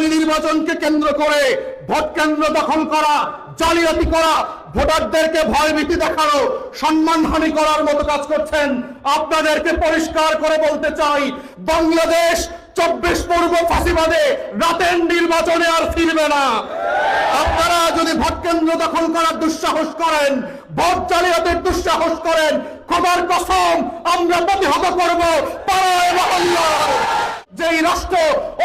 আগামী নির্বাচনকে কেন্দ্র করে ভোট কেন্দ্র দখল করা, জালিয়াতি করা, ভোটারদেরকে ভয়ভীতি দেখানো, সম্মানহানি করার মতো কাজ করছেন। আপনাদেরকে পরিষ্কার করে বলতে চাই, বাংলাদেশ চব্বিশ পূর্ব ফাঁসিবাদে রাতের নির্বাচনে আর ফিরবে না। আপনারা যদি ভোট কেন্দ্র দখল করার দুঃসাহস করেন, ভোট জালিয়াতির দুঃসাহস করেন খবর কসম, আমরা প্রতিহত করব পাড়ায় মহল্লায়। যেই রাষ্ট্র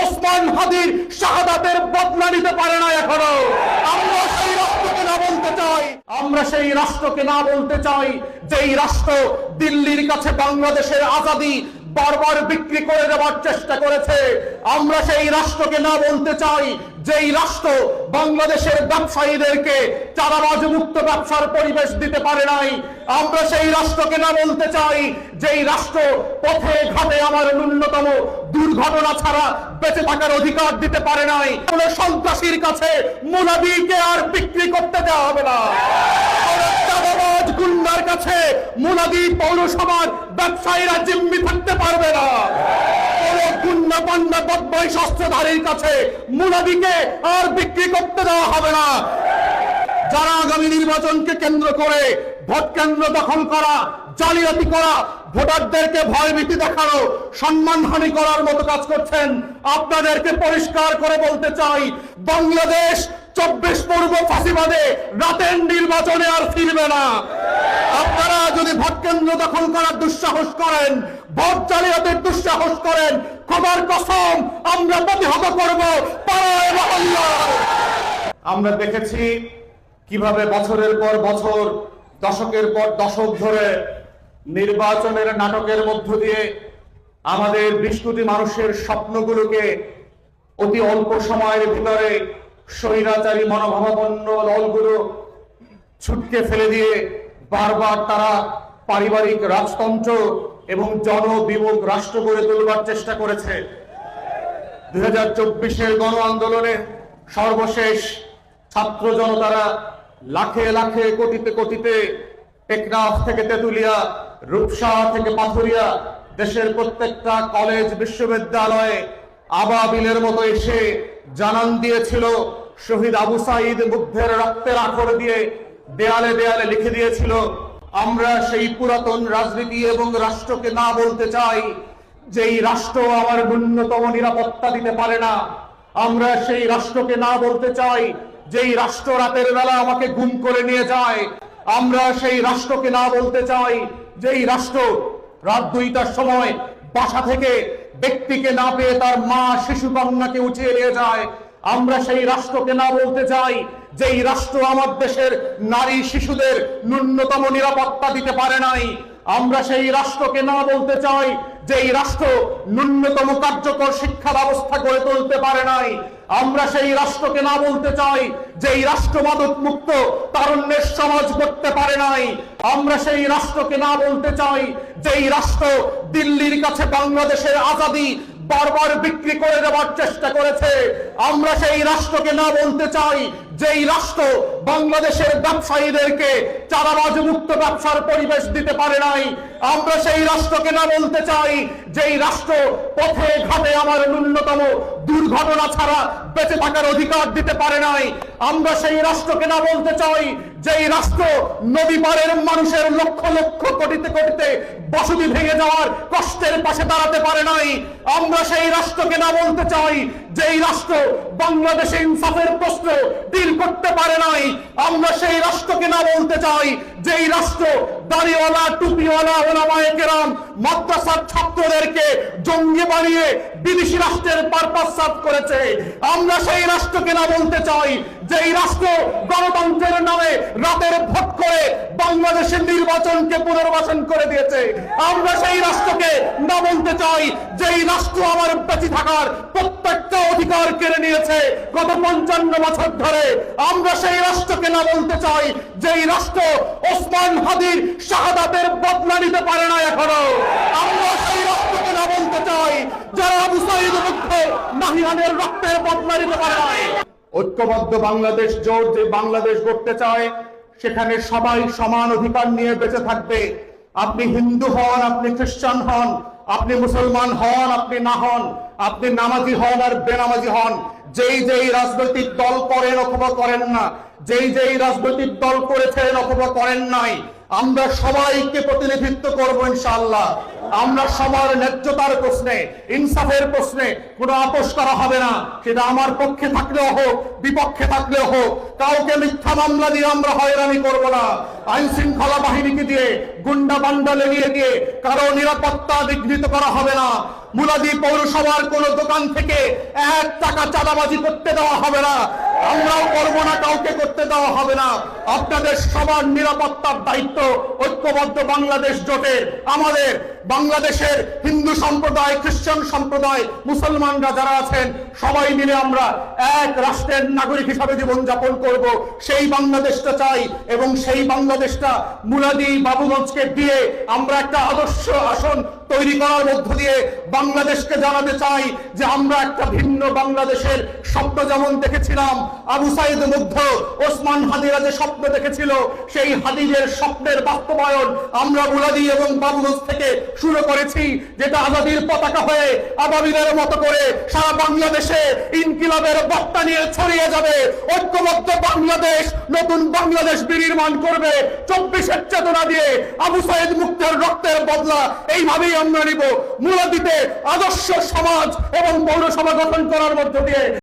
ওসমান হাদির শাহাদাতের বদলা নিতে পারে না এখনও, আমরা সেই রাষ্ট্রকে না বলতে চাই, আমরা সেই রাষ্ট্রকে না বলতে চাই যেই রাষ্ট্র দিল্লির কাছে বাংলাদেশের আজাদি বারবার বিক্রি করে দেওয়ার চেষ্টা করেছে। আমরা সেই রাষ্ট্রকে না বলতে চাই, যেই রাষ্ট্র বাংলাদেশের ব্যবসায়ীদেরকে চারাবাজ মুক্ত ব্যবসার পরিবেশ দিতে পারে নাই। আমরা সেই রাষ্ট্রকে না বলতে চাই, যেই রাষ্ট্র পথে ঘাটে আমার ন্যূনতম দুর্ঘটনা ছাড়া বেঁচে থাকার অধিকার দিতে পারে নাই। কোন সন্ত্রাসীর কাছে মুনাবিকে আর বিক্রি করতে দেওয়া হবে না। গুন্ডার কাছে মুনাদি পৌরসভার ব্যবসায়ীরা জিম্মি থাকতে পারবে না। সম্মানহানি করার মতো কাজ করছেন, আপনাদেরকে পরিষ্কার করে বলতে চাই, বাংলাদেশ চব্বিশ পূর্ব ফাঁসিবাদে রাতের নির্বাচনে আর ফিরবে না। আপনারা কেন্দ্র দখল করার দুঃসাহস করেন, ভোট জালিয়াতির দুঃসাহস করেন খবর কসম আমরা প্রতিহত করব আমরা দেখেছি কীভাবে বছরের পর বছর, দশকের পর দশক ধরে নির্বাচনের নাটকের মধ্য দিয়ে আমাদের বিশ মানুষের স্বপ্নগুলোকে অতি অল্প সময়ের ভিতরে স্বৈরাচারী মনোভাবাপন্ন দলগুলো ছুটকে ফেলে দিয়ে বারবার তারা পারিবারিক রাজতন্ত্র এবং জনবিমুখ রাষ্ট্র গড়ে তোলবার চেষ্টা করেছে। দুই হাজার চব্বিশের গণ আন্দোলনে সর্বশেষ ছাত্র জনতারা লাখে লাখে কোটিতে কোটিতে টেকনাফ থেকে তেতুলিয়া, রূপসা থেকে পাথুরিয়া দেশের প্রত্যেকটা কলেজ বিশ্ববিদ্যালয়ে আবাবিলের মতো এসে জানান দিয়েছিল। শহীদ আবু সাইদ বুদ্ধের রক্তের আখর দিয়ে দেয়ালে দেয়ালে লিখে দিয়েছিল আমরা সেই পুরাতন রাজনীতি এবং রাষ্ট্রকে না বলতে চাই, যেই রাষ্ট্র আমার ন্যূনতম নিরাপত্তা দিতে পারে না। আমরা সেই রাষ্ট্রকে না বলতে চাই, যেই রাষ্ট্র রাতের বেলা আমাকে গুম করে নিয়ে যায়। আমরা সেই রাষ্ট্রকে না বলতে চাই, যেই রাষ্ট্র রাত দুইটার সময় বাসা থেকে ব্যক্তিকে না পেয়ে তার মা, শিশু, কন্যাকে উঠিয়ে নিয়ে যায়। আমরা সেই রাষ্ট্রকে না বলতে চাই, যেই রাষ্ট্র আমার দেশের নারী শিশুদের ন্যূনতম নিরাপত্তা দিতে পারে নাই। আমরা সেই রাষ্ট্রকে না বলতে চাই যে এই রাষ্ট্র ন্যূনতম কার্যকর শিক্ষা ব্যবস্থা গড়ে তুলতে পারে নাই। আমরা সেই রাষ্ট্রকে না বলতে চাই যে এই রাষ্ট্র মাদক মুক্ত তারুণ্যের সমাজ করতে পারে নাই। আমরা সেই রাষ্ট্রকে না বলতে চাই যে এই রাষ্ট্র দিল্লির কাছে বাংলাদেশের আজাদি বারবার বিক্রি করে দেওয়ার চেষ্টা করেছে। আমরা সেই রাষ্ট্রকে না বলতে চাই যেই রাষ্ট্র বাংলাদেশের ব্যবসায়ীদেরকে চারাবাজ মুক্ত ব্যবসার পরিবেশ দিতে পারে নাই, আমরা সেই রাষ্ট্রকে না বলতে চাই, যেই রাষ্ট্র পথে ঘাটে আমার ন্যূনতম দুর্ঘটনা ছাড়া বেঁচে থাকার অধিকার দিতে পারে নাই, আমরা সেই রাষ্ট্রকে না বলতে চাই, যেই রাষ্ট্র নদী পারের মানুষের লক্ষ লক্ষ কোটিতে কোটিতে বসতি ভেঙে যাওয়ার কষ্টের পাশে দাঁড়াতে পারে নাই, আমরা সেই রাষ্ট্রকে না বলতে চাই, যেই রাষ্ট্র বাংলাদেশে ইনসাফের প্রশ্ন ডিল করতে পারে নাই, আমরা সেই রাষ্ট্রকে না বলতে চাই, যেই রাষ্ট্র দাড়িওয়ালা, টুপিওয়ালা, ওলামায়ে কেরাম, মাদ্রাসার ছাত্রদেরকে জঙ্গি বানিয়ে বিদেশি রাষ্ট্রের পারপাস সার্ভ করেছে। আমরা সেই রাষ্ট্রকে না বলতে চাই, যেই রাষ্ট্র গণতন্ত্রের নামে রাতের ভোট করে বাংলাদেশের নির্বাচনকে পুনর্বাসন করে দিয়েছে। আমরা সেই রাষ্ট্রকে না বলতে চাই, যেই রাষ্ট্র আমার বেঁচে থাকার প্রত্যেকটা অধিকার কেড়ে নিয়েছে গত পঞ্চান্ন বছর ধরে। আমরা সেই রাষ্ট্রকে না বলতে চাই, যেই রাষ্ট্র ওসমান হাদির শাহাদাতের বদলা নিতে পারে না এখনও। আমরা সেই রাষ্ট্রকে না বলতে চাই, যারা আবু সাইদ মুগ্ধ নাহিয়ানের রক্তের বদলা নিতে পারে না ঐক্যবদ্ধ বাংলাদেশ জোট যে বাংলাদেশ গড়তে চায়, সেখানে সবাই সমান অধিকার নিয়ে বেঁচে থাকবে। আপনি হিন্দু হন, আপনি খ্রিস্টান হন আপনি মুসলমান হন, আপনি না হন, আপনি নামাজি হন আর বেনামাজি হন। যেই যেই রাজনৈতিক দল করেন অথবা করেন না যেই যেই রাজনৈতিক দল করেছেন অথবা করেন নাই, আমরা সবাইকে প্রতিনিধিত্ব করব ইনশাআল্লাহ। আমরা সবার ন্যায্যতার প্রশ্নে, ইনসাফের প্রশ্নে কোনো আপোষ করা হবে না। সেটা আমার পক্ষে থাকলেও হোক, বিপক্ষে থাকলেও হোক, কাউকে মিথ্যা মামলা দিয়ে আমরা হয়রানি করব না। আইন শৃঙ্খলা বাহিনীকে দিয়ে, গুন্ডা বান্ডা লেগিয়ে দিয়ে কারও নিরাপত্তা বিঘ্নিত করা হবে না। মুলাদি পৌরসভার কোন দোকান থেকে এক টাকা চাঁদাবাজি করতে দেওয়া হবে না। আমরাও করব না, কাউকে করতে দেওয়া হবে না। আপনাদের সবার নিরাপত্তার দায়িত্ব ঐক্যবদ্ধ বাংলাদেশ জোটের, আমাদের। বাংলাদেশের হিন্দু সম্প্রদায় খ্রিস্টান সম্প্রদায়, মুসলমানরা যারা আছেন, সবাই মিলে আমরা এক রাষ্ট্রের নাগরিক হিসাবে জীবনযাপন করব। সেই বাংলাদেশটা চাই এবং সেই বাংলাদেশটা মুলাদি বাবুগঞ্জকে দিয়ে আমরা একটা আদর্শ আসন তৈরি করার মধ্য দিয়ে বাংলাদেশকে জানাতে চাই যে আমরা একটা ভিন্ন বাংলাদেশের স্বপ্ন যেমন দেখেছিলাম, আবু সাইদ মুগ্ধ, ওসমান হাদিরা যে স্বপ্ন দেখেছিল, সেই হাদিদের স্বপ্নের বাস্তবায়ন আমরা মুলাদি এবং বাবুগঞ্জ থেকে শুরু করেছি, যেটা আজাদির পতাকা হয়ে আবাবিলের মতো করে সারা বাংলাদেশে ইনকিলাবের বার্তা নিয়ে ছড়িয়ে যাবে। ঐক্যবদ্ধ বাংলাদেশ, নতুন বাংলাদেশ বিনির্মাণ করবে। চব্বিশের চেতনা দিয়ে আবু সাইদ মুক্তের রক্তের বদলা, এইভাবেই আমরা নিব। মুলাদিতে আদর্শ সমাজ এবং পৌরসভা গঠন করার মধ্য দিয়ে